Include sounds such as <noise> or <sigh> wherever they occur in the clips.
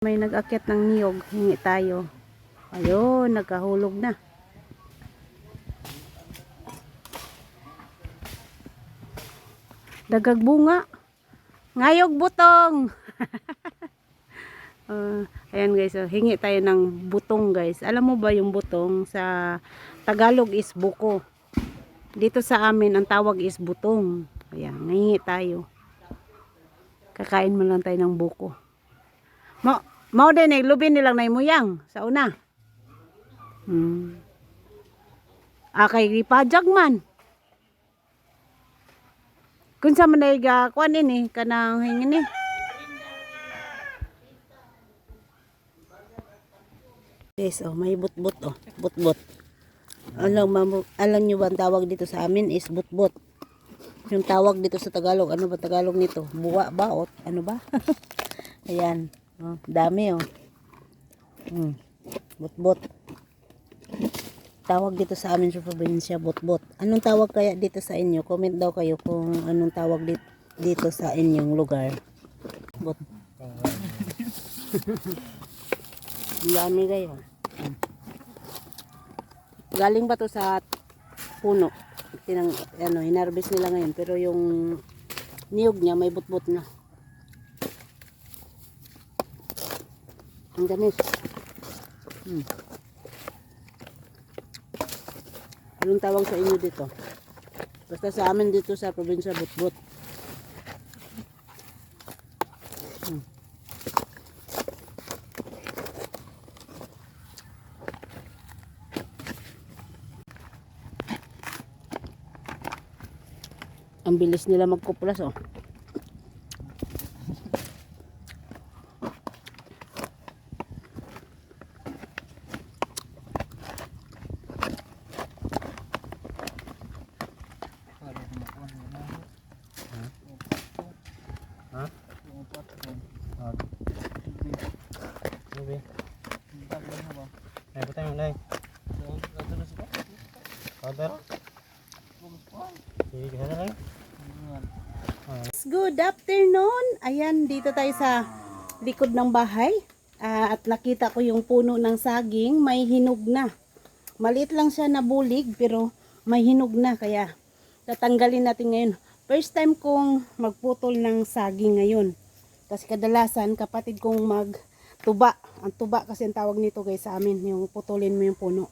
May nag-akyat ng niyog, hingi tayo. Ayun, nagkahulog na. Dagag bunga. Ngayog butong. Uh, <laughs> ayan guys, so, hingi tayo ng butong guys. Alam mo ba yung butong sa Tagalog is buko. Dito sa amin ang tawag is butong. Ayan, hingi tayo. Kakain mo lang tayo ng buko. Mo, mao din eh, lubin nilang na imuyang sa una. Hmm. Akay ripajag man. Kung sa manay ga kuan ini kanang hingin ni. Yes, oh, may butbut oh, butbut. Alam mo, alam niyo ba ang tawag dito sa amin is butbut. Yung tawag dito sa Tagalog, ano ba Tagalog nito? Buwa ba? O, ano ba? <laughs> Ayan. Oh, dami oh. Butbut. Tawag dito sa amin sa probinsya, butbut. Anong tawag kaya dito sa inyo? Comment daw kayo kung anong tawag dito, sa inyong lugar. <laughs> Ang dami kayo. Galing ba to sa puno? Tinang, ano, hinarbis nila ngayon. Pero yung niyog niya may butbut na. Ang ganis. Hmm. Anong tawag sa inyo dito? Basta sa amin dito sa probinsya, butbut. Hmm. Ang bilis nila magkuplas oh. Lang. Good afternoon. Ayan, dito tayo sa likod ng bahay. Ah, at nakita ko yung puno ng saging, may hinog na. Maliit lang siya na bulig, pero may hinog na. Kaya, tatanggalin natin ngayon. First time kong magputol ng saging ngayon. Kasi kadalasan, kapatid kong magtuba. Ang tuba kasi ang tawag nito guys sa amin, yung putulin mo yung puno.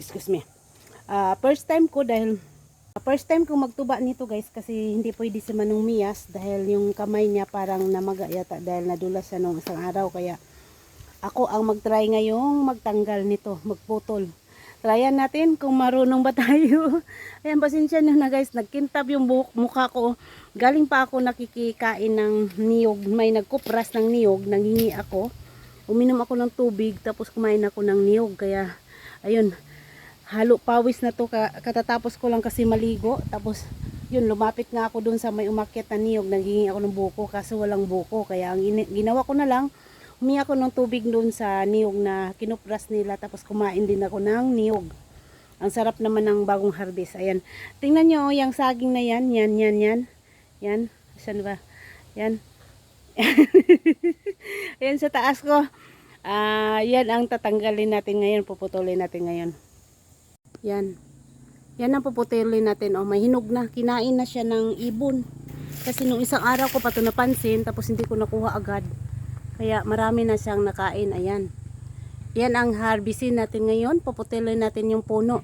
Excuse me. Ah, first time ko dahil First time kong magtuba nito guys kasi hindi pwede si Manong Mias dahil yung kamay niya parang namaga yata dahil nadulas siya nung isang araw kaya ako ang magtry ngayong magtanggal nito, magputol. Tryan natin kung marunong ba <laughs> tayo. Ayan, pasensya nyo na guys, nagkintab yung buhok, mukha ko. Galing pa ako nakikikain ng niyog, may nagkupras ng niyog, nanghingi ako. Uminom ako ng tubig tapos kumain ako ng niyog kaya ayun, halo pawis na to ka, katatapos ko lang kasi maligo. Tapos yun lumapit nga ako dun sa may umakyat na niyog. Naghingi ako ng buko kasi walang buko. Kaya ang ginawa ko na lang humingi ako ng tubig dun sa niyog na kinupras nila. Tapos kumain din ako ng niyog. Ang sarap naman ng bagong harvest. Ayan. Tingnan nyo oh, yung saging na yan. Yan yan yan. Yan. Saan ba? Yan. <laughs> Ayan sa taas ko. Ah yan ang tatanggalin natin ngayon. Puputulin natin ngayon yan. Yan ang puputulin natin. Oh, may hinog na. Kinain na siya ng ibon. Kasi nung isang araw ko pa ito napansin, tapos hindi ko nakuha agad. Kaya marami na siyang nakain. Ayan. Yan ang harvestin natin ngayon. Puputulin natin yung puno.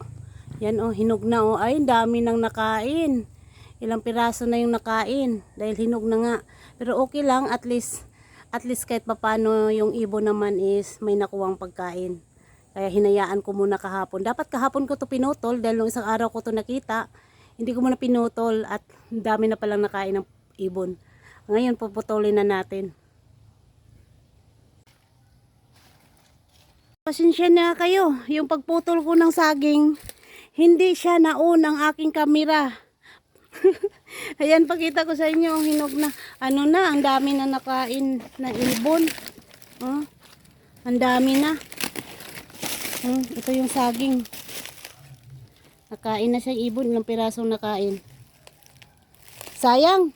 Yan oh, hinog na oh. Ay, dami nang nakain. Ilang piraso na yung nakain. Dahil hinog na nga. Pero okay lang, at least, at least kahit papano yung ibon naman is may nakuwang pagkain. Kaya hinayaan ko muna kahapon. Dapat kahapon ko to pinutol dahil nung isang araw ko to nakita. Hindi ko muna pinutol at dami na palang nakain ng ibon. Ngayon puputulin na natin. Pasensya na kayo. Yung pagputol ko ng saging, hindi siya naon ang aking kamera. <laughs> Ayan, pakita ko sa inyo, ang hinog na, ano na, ang dami na nakain na ibon. Oh, ang dami na. Hmm, ito yung saging. Nakain na siya ibon. Ilang pirasong nakain. Sayang.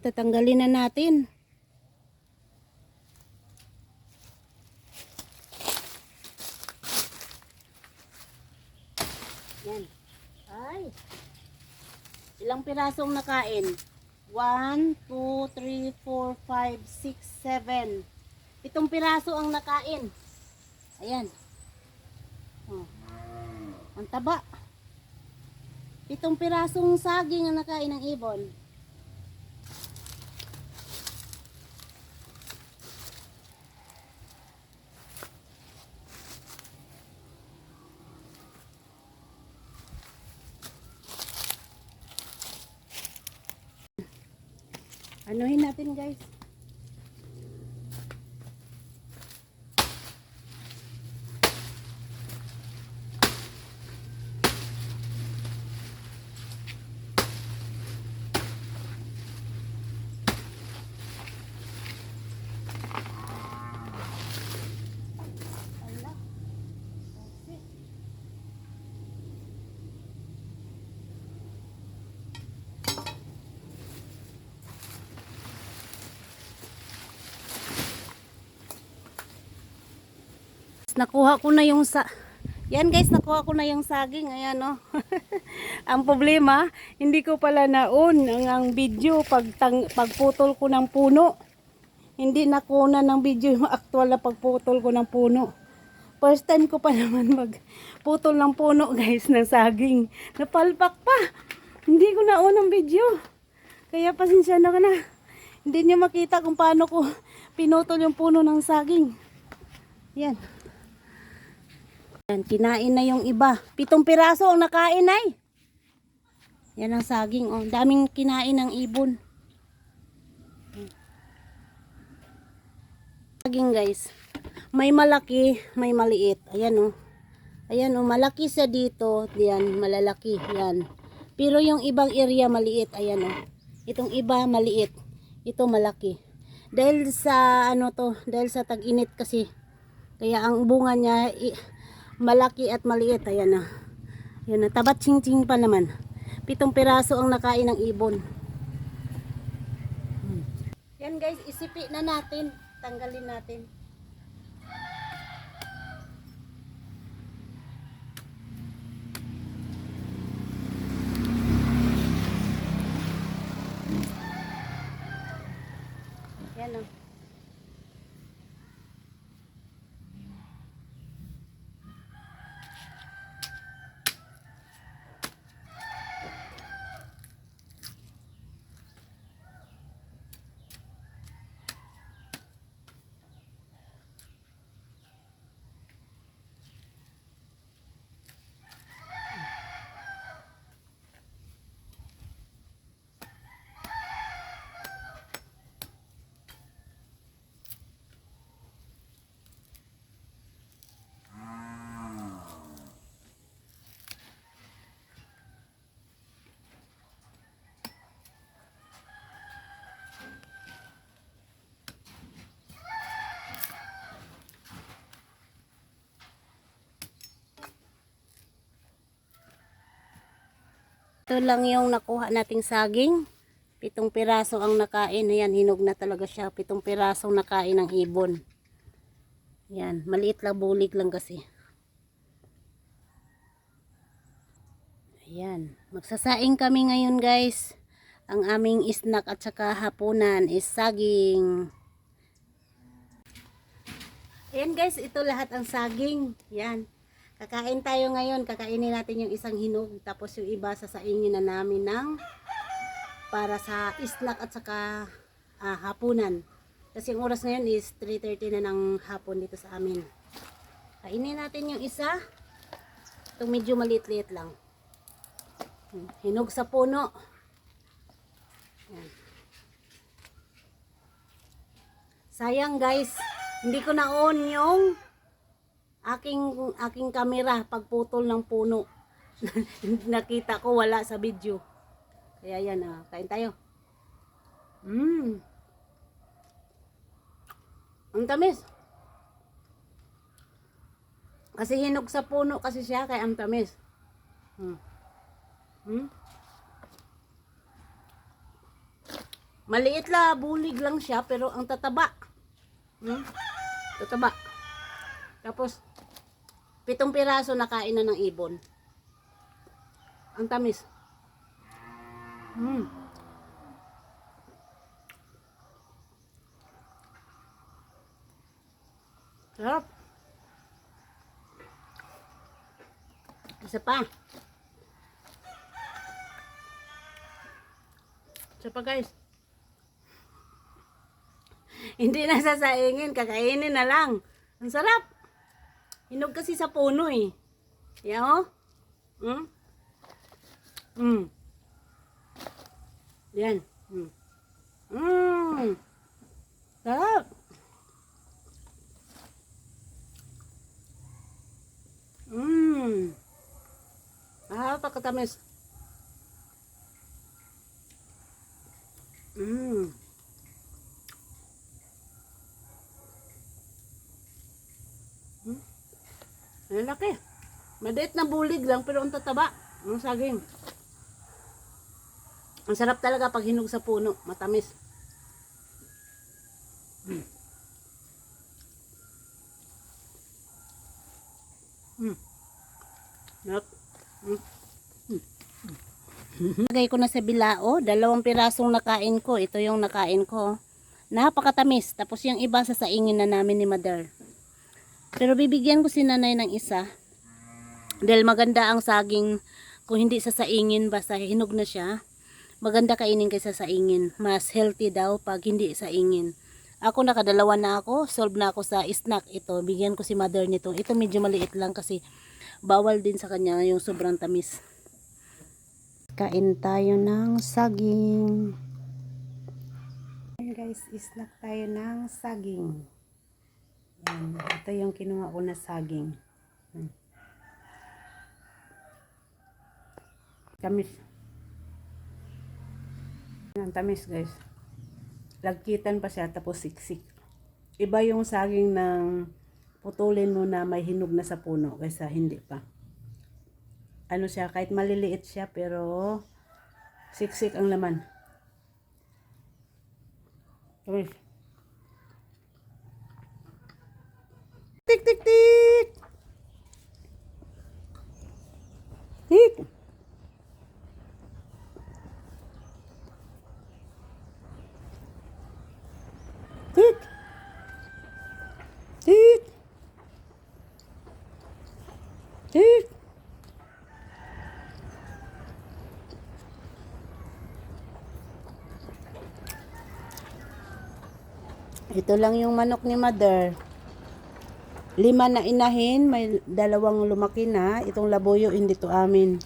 Tatanggalin na natin. Yan. Ay. Ilang pirasong nakain? 1, 2, 3, 4, 5, 6, 7. Itong piraso ang nakain. Ayan. Oh. Ang taba. Pitong pirasong saging ang nakain ng ibon. Anuhin natin guys. Ala. Kasi. Nakuha ko na yung sa Yan guys, nakuha ko na yung saging. Ayan oh. <laughs> ang problema, hindi ko pala naon ang, ang video pag tang, pagputol ko ng puno. Hindi nakuna ng video yung <laughs> actual na pagputol ko ng puno. First time ko pa <laughs> naman magputol ng puno guys ng saging. Napalpak pa. Hindi ko naon ang video. Kaya pasensya na ka na. Hindi niyo makita kung paano ko pinutol yung puno ng saging. Yan. Yan, kinain na yung iba. Pitong piraso ang nakain ay. Yan ang saging. Oh. Daming kinain ng ibon. Saging guys. May malaki, may maliit. Ayan oh. Ayan oh, malaki siya dito. Yan, malalaki. Yan. Pero yung ibang area maliit. Ayan oh. Itong iba maliit. Ito malaki. Dahil sa ano to, dahil sa tag-init kasi. Kaya ang bunga niya malaki at maliit. Ayan na. Ayan na. Tabat ching-ching pa naman. Pitong piraso ang nakain ng ibon. Hmm. Yan guys, isipi na natin. Tanggalin natin. Yan o. Ito lang yung nakuha nating saging. Pitong piraso ang nakain. Ayan, hinog na talaga siya. Pitong pirasong nakain ng ibon. Yan, maliit lang, bulig lang kasi. Ayan, magsasaing kami ngayon guys. Ang aming snack at saka hapunan is saging. Ayan guys, ito lahat ang saging. Yan. Kakain tayo ngayon. Kakainin natin yung isang hinog. Tapos yung iba sasaingin na namin ng para sa snack at saka ah, hapunan. Kasi yung oras ngayon is 3.30 na ng hapon dito sa amin. Kainin natin yung isa. Itong medyo maliit-liit lang. Hmm, Hinog sa puno. Yan. Sayang guys, hindi ko na-on yung aking aking kamera pagputol ng puno. <laughs> Nakita ko wala sa video. Kaya yan, ah, kain tayo. Mmm. Ang tamis. Kasi hinog sa puno kasi siya kaya ang tamis. Hmm. Hmm? Maliit la, bulig lang siya pero ang tataba. Hmm? Tataba. Tapos pitong piraso nakain na ng ibon. Ang tamis. Mm. Sarap. Isa pa. Isa pa guys. Hindi na sasaingin, kakainin na lang. Ang sarap. Hinog kasi sa puno eh. Yan oh. Mm. Mm. Yan. Mm. Mm. Sarap. Mm. Ah, pagkatamis. Mm. Ang laki. Maliit na bulig lang pero ang tataba. Ang saging. Ang sarap talaga pag hinog sa puno. Matamis. Mm. Mm. Sarap. Mm. Lagay ko na sa bilao, dalawang pirasong nakain ko. Ito yung nakain ko. Napakatamis. Tapos yung iba sa saingin na namin ni Mother. Pero bibigyan ko si nanay ng isa. Dahil maganda ang saging kung hindi sa saingin basta hinog na siya. Maganda kainin kaysa saingin. Mas healthy daw pag hindi saingin. Ako nakadalawa na ako. Solve na ako sa snack ito. Bigyan ko si mother nito. Ito medyo maliit lang kasi bawal din sa kanya yung sobrang tamis. Kain tayo ng saging. Guys, snack tayo ng saging. Yan, ito yung kinuha ko na saging. Yan. Tamis. Yan, tamis guys. Lagkitan pa siya tapos siksik. Iba yung saging ng putulin mo na may hinog na sa puno kaysa hindi pa. Ano siya, kahit maliliit siya pero siksik ang laman. Tamis. Tik tik tik. Tik. Tik. Tik. Tik. Ito lang yung manok ni mother. Lima na inahin, may dalawang lumaki na. Itong laboyo hindi to amin.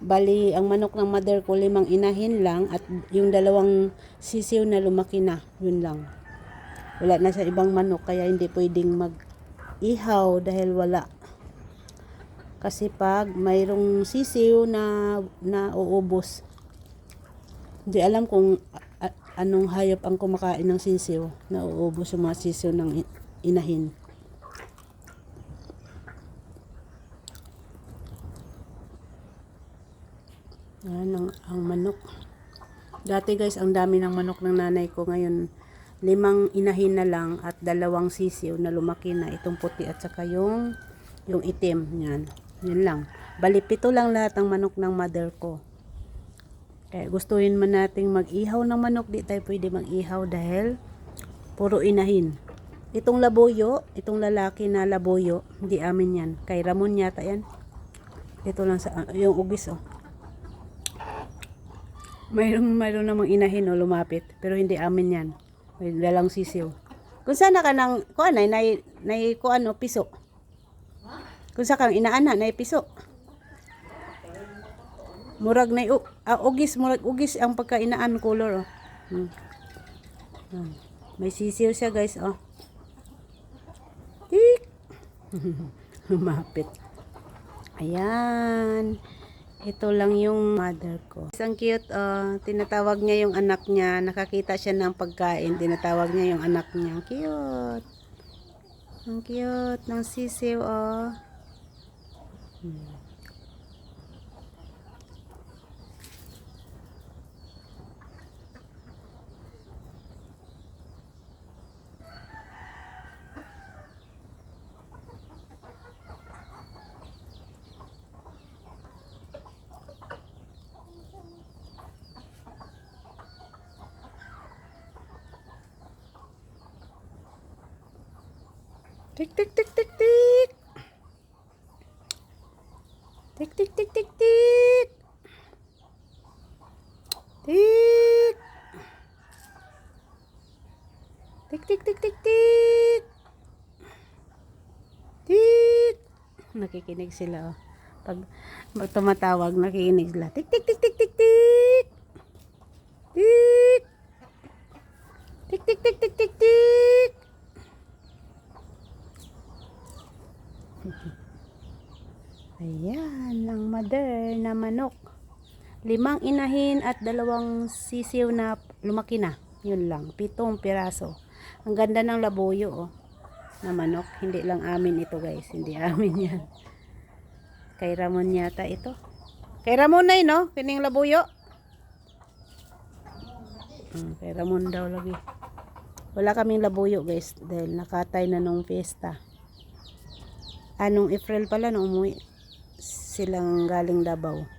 Bali, ang manok ng mother ko limang inahin lang at yung dalawang sisiw na lumaki na. Yun lang. Wala na sa ibang manok kaya hindi pwedeng mag-ihaw dahil wala. Kasi pag mayroong sisiw na na uubos, hindi alam kung anong hayop ang kumakain ng sisiw na uubos yung mga sisiw ng inahin. Yan ang, ang manok. Dati guys, ang dami ng manok ng nanay ko. Ngayon, limang inahin na lang at dalawang sisiw na lumaki na. Itong puti at saka yung, yung itim. Yan. Yan lang. Bali, pito lang lahat ng manok ng mother ko. Kaya gustuhin man nating mag-ihaw ng manok, di tayo pwede mag-ihaw dahil puro inahin. Itong laboyo, itong lalaki na laboyo, hindi amin yan. Kay Ramon yata yan. Ito lang sa, yung ugis oh. Mayroon, mayroon namang inahin o lumapit. Pero hindi amin yan. May dalang sisiw. Kung sana ka nang, kuan ay, nay, nay, kuan o, piso. Kung sa kang inaana, nay piso. Murag na, uh, ugis, murag ugis ang pagkainaan color. Oh. Hmm. Yan. May sisiw siya guys, oh. Tik! <laughs> Lumapit. Ayan. Ito lang yung mother ko. Isang cute, oh. Tinatawag niya yung anak niya. Nakakita siya ng pagkain. Tinatawag niya yung anak niya. Cute. Ang cute ng sisiw, oh. Hmm. Tik tik tik tik tik. Tik tik tik tik tik. Tik. Tik tik tik tik tik. Tik. Nakikinig sila oh. Pag pag tumatawag, nakikinig sila. Tik tik tik tik tik tik. Tik. Tik tik tik tik tik tik. Ayan, ang mother na manok. Limang inahin at dalawang sisiw na lumaki na. Yun lang, pitong piraso. Ang ganda ng labuyo, oh. Na manok. Hindi lang amin ito, guys. Hindi <laughs> amin yan. Kay Ramon yata ito. Kay Ramon na no? Kining labuyo. Hmm, kay Ramon daw lagi. Wala kaming labuyo, guys. Dahil nakatay na nung fiesta. Anong April pala nung umuwi silang galing Davao.